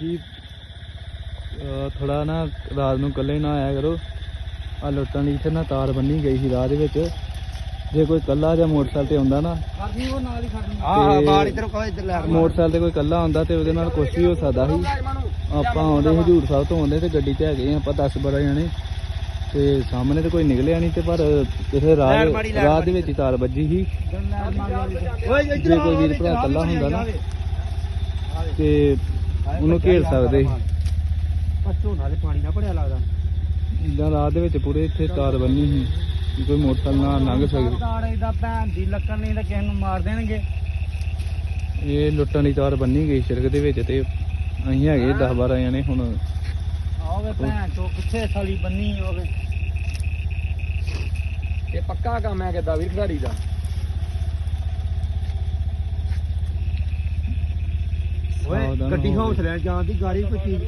ਜੀ ਥੋੜਾ ਨਾ ਰਾਤ ਨੂੰ ਇਕੱਲੇ ਨਾ ਆਇਆ ਕਰੋ। ਆ ਲੁੱਟਣ ਲਈ ਇੱਥੇ ਨਾ ਤਾਰ ਬੰਨੀ ਗਈ ਸੀ ਰਾਹ ਦੇ ਵਿੱਚ। ਜੇ ਕੋਈ ਕੱਲਾ ਜਾਂ ਮੋਟਰਸਾਈਕਲ ਤੇ ਆਉਂਦਾ ਨਾ ਖੜਨੀ ਉਹ ਨਾਲ ਹੀ ਖੜਨੀ। ਆਹ ਬਾਲ ਇਧਰ ਕੋਈ ਇਧਰ ਲੈ ਮੋਟਰਸਾਈਕਲ ਤੇ ਕੋਈ ਕੱਲਾ ਆਉਂਦਾ ਤੇ ਉਹਦੇ ਨਾਲ ਕੁਛ ਵੀ ਹੋ ਸਕਦਾ ਸੀ। ਆਪਾਂ ਆਉਂਦੇ ਹਜੂਰ ਸਾਹਿਬ ਤੋਂ ਆਉਂਦੇ ਤੇ ਗੱਡੀ 'ਚ ਹੈਗੇ ਆਪਾਂ 10 12 ਜਣੇ। ਤੇ ਸਾਹਮਣੇ ਤੇ ਕੋਈ ਨਿਕਲਿਆ ਨਹੀਂ ਤੇ ਪਰ ਕਿਸੇ ਰਾਹ ਰਾਹ ਦੇ ਵਿੱਚ ਹੀ ਤਾਰ ਵੱਜੀ ਸੀ। ਓਏ ਜੇ ਕੋਈ ਵੀਰ ਭਰਾ ਇਕੱਲਾ ਹੁੰਦਾ ਨਾ ਤੇ ਉਹਨੂੰ ਘੇਰ ਸਕਦੇ ਝੋਨਾ ਦੇ ਪਾਣੀ ਨਾ ਭੜਿਆ ਲੱਗਦਾ। ਇਦਾਂ ਰਾਹ ਦੇ ਵਿੱਚ ਪੂਰੇ ਇੱਥੇ ਤਾਰ ਬੰਨੀ ਸੀ ਕਿ ਕੋਈ ਮੋਟਰਸਾਈਕਲ ਨਾ ਲੰਘ ਸਕਦਾ ਤਾੜੇ ਦਾ ਭੈਣ ਦੀ ਲੱਕੜ ਨਹੀਂ ਤਾਂ ਕਿਸੇ ਨੂੰ ਮਾਰ ਦੇਣਗੇ। ਇਹ ਲੁੱਟਣ ਦੀ ਤਾਰ ਬੰਨੀ ਗਈ ਸੜਕ ਦੇ ਵਿੱਚ ਤੇ ਅਸੀਂ ਹੈਗੇ 10 12 ਜਣੇ ਹੁਣ। ਆਓਗੇ ਭੈਣ ਚੋ ਕਿੱਥੇ ਸਾਲੀ ਬੰਨੀ ਹੋਵੇ? ਇਹ ਪੱਕਾ ਕੰਮ ਹੈ ਕਿਦਾਂ ਵੀਰ ਖਿਡਾਰੀ ਦਾ? ਓਏ ਗੱਡੀ ਹੋਵੋ। ਹੌਸਲੇ ਨਾਲ ਜਾਂਦੀ ਗਾੜੀ ਕੋਈ ਚੀਜ਼